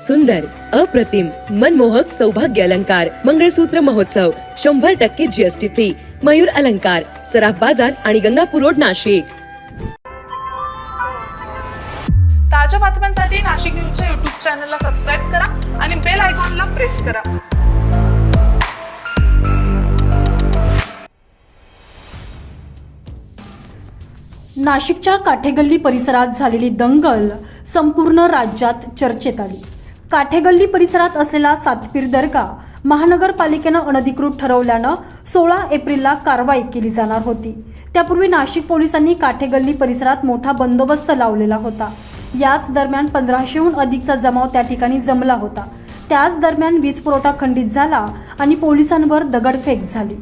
सुंदर अप्रतिम मनमोहक सौभाग्य अलंकार मंगळसूत्र महोत्सव शंभर टक्के जीएसटी फ्री मयूर अलंकार सराफ बाजार आणि गंगापूर रोड नाशिक. ताज्या बातम्यांसाठी नाशिक न्यूजच्या युट्यूब चॅनलला सबस्क्राईब करा आणि बेल आयकॉनला प्रेस करा. नाशिकच्या काठेगल्ली परिसरात झालेली दंगल संपूर्ण राज्यात चर्चेत आली. काठेगल्ली परिसरात असलेला सातपीर दर्गा महानगरपालिकेनं अनधिकृत ठरवल्यानं सोळा एप्रिलला कारवाई केली जाणार होती. त्यापूर्वी नाशिक पोलिसांनी काठेगल्ली परिसरात मोठा बंदोबस्त लावलेला होता. याच दरम्यान पंधराशेहून अधिकचा जमाव त्या ठिकाणी जमला होता. त्याच दरम्यान वीज पुरवठा खंडित झाला आणि पोलिसांवर दगडफेक झाली.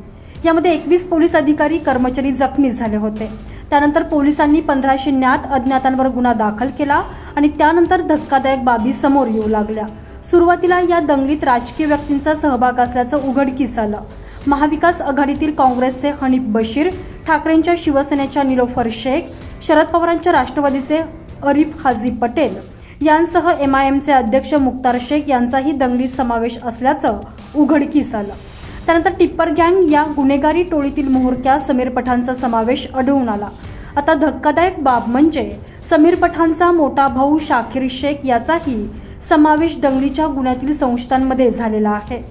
यामध्ये एकवीस पोलीस अधिकारी कर्मचारी जखमी झाले होते. त्यानंतर पोलिसांनी पंधराशे ज्ञात अज्ञातांवर गुन्हा दाखल केला आणि त्यानंतर धक्कादायक बाबी समोर येऊ लागल्या. सुरुवातीला या दंगलीत राजकीय व्यक्तींचा सहभाग असल्याचं उघडकीस आलं. महाविकास आघाडीतील काँग्रेसचे हनीफ बशीर ठाकरेंच्या शिवसेनेच्या निलोफर शेख शरद पवारांच्या राष्ट्रवादीचे अरिफ हाजी पटेल यांसह एम आय एमचे अध्यक्ष मुक्तार शेख यांचाही दंगलीत समावेश असल्याचं उघडकीस आलं. त्यानंतर टिप्पर गँग या गुन्हेगारी टोळीतील मोहरक्या समीर पठाणचा समावेश आढळून आला. आता धक्कादायक बाब म्हणजे समीर पठाणचा मोठा भाऊ शाकिर शेख याचाही समावेश दंगलीच्या गुन्ह्यातील संशयितांमध्ये झालेला आहे.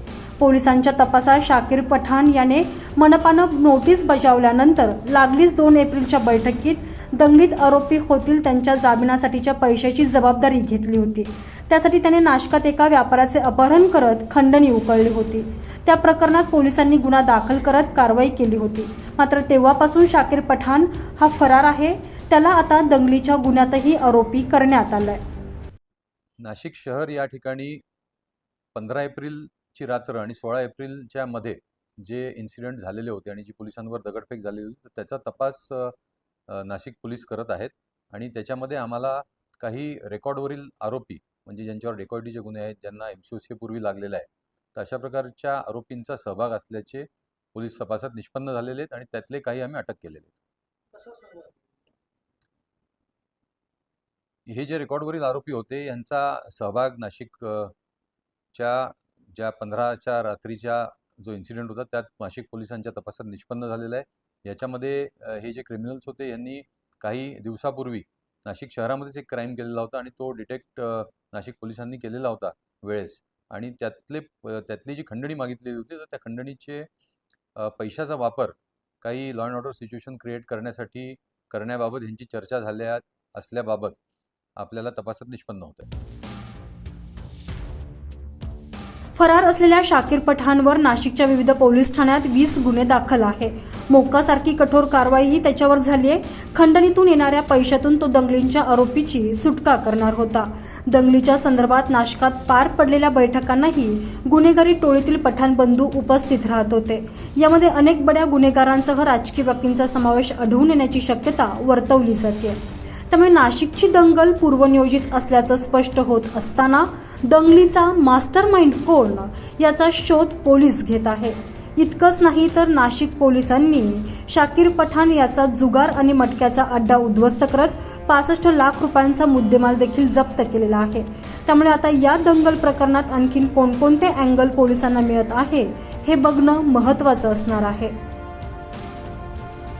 पोलिसांच्या तपासात शाकीर पठाण याने मनपानं नोटीस बजावल्यानंतर लागलीच दोन एप्रिलच्या बैठकीत दंगलीत आरोपी होतील त्यांच्या जामिनासाठीच्या पैशाची जबाबदारी घेतली होती. त्यासाठी त्याने नाशकात एका व्यापाऱ्याचे अपहरण करत खंडणी उकळली होती. त्या प्रकरणात पोलिसांनी गुन्हा दाखल करत कारवाई केली होती. मात्र तेव्हापासून शाकीर पठाण हा फरार आहे. त्याला आता दंगलीच्या गुन्ह्यातही आरोपी करण्यात आलाय. नाशिक शहर या ठिकाणी पंधरा ची रात्र आणि सोळा एप्रिलच्या मध्ये जे इन्सिडेंट झालेले होते आणि जी पोलिसांवर दगडफेक झालेली होती तर त्याचा तपास नाशिक पोलीस करत आहेत. आणि त्याच्यामध्ये आम्हाला काही रेकॉर्डवरील आरोपी म्हणजे ज्यांच्यावर डेकॉर्डीचे गुन्हे आहेत ज्यांना एम सी ओ पूर्वी लागलेला आहे तर अशा प्रकारच्या आरोपींचा सहभाग असल्याचे पोलीस तपासात निष्पन्न झालेले आहेत आणि त्यातले काही आम्ही अटक केलेले आहेत. हे जे रेकॉर्डवरील आरोपी होते यांचा सहभाग नाशिक च्या ज्या पंधराच्या रात्रीच्या जो इन्सिडेंट होता त्यात नाशिक पोलिसांच्या तपासात निष्पन्न झालेला आहे. याच्यामध्ये हे जे क्रिमिनल्स होते यांनी काही दिवसापूर्वी नाशिक शहरामध्येच एक क्राईम केलेला होता आणि तो डिटेक्ट नाशिक पोलिसांनी केलेला होता वेळेस. आणि त्यातले त्यातली जी खंडणी मागितलेली होती तर त्या खंडणीचे पैशाचा वापर काही law and order situation create करण्यासाठी करण्याबाबत यांची चर्चा झाल्या असल्याबाबत आपल्याला तपासात निष्पन्न होत फरार असलेल्या शाकीर पठाणवर नाशिकच्या विविध पोलीस ठाण्यात वीस गुन्हे दाखल आहे. मोक्कासारखी कठोर कारवाईही त्याच्यावर झाली आहे. खंडणीतून येणाऱ्या पैशातून तो दंगलींच्या आरोपीची सुटका करणार होता. दंगलीच्या संदर्भात नाशकात पार पडलेल्या बैठकांनाही गुन्हेगारी टोळीतील पठाण बंधू उपस्थित राहत होते. यामध्ये अनेक बड्या गुन्हेगारांसह राजकीय व्यक्तींचा समावेश आढळून येण्याची शक्यता वर्तवली जाते. त्यामुळे नाशिकची दंगल पूर्वनियोजित असल्याचं स्पष्ट होत असताना दंगलीचा मास्टर माइंड कोण याचा शोध पोलीस घेत आहे. इतकंच नाही तर नाशिक पोलिसांनी शाकीर पठाण याचा जुगार आणि मटक्याचा अड्डा उद्ध्वस्त करत पासष्ट लाख रुपयांचा मुद्देमाल देखील जप्त केलेला आहे. त्यामुळे आता या दंगल प्रकरणात आणखीन कोणकोणते अँगल पोलिसांना मिळत आहे हे बघणं महत्त्वाचं असणार आहे.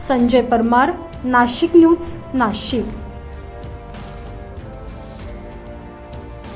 संजय परमार नाशिक न्यूज नाशिक.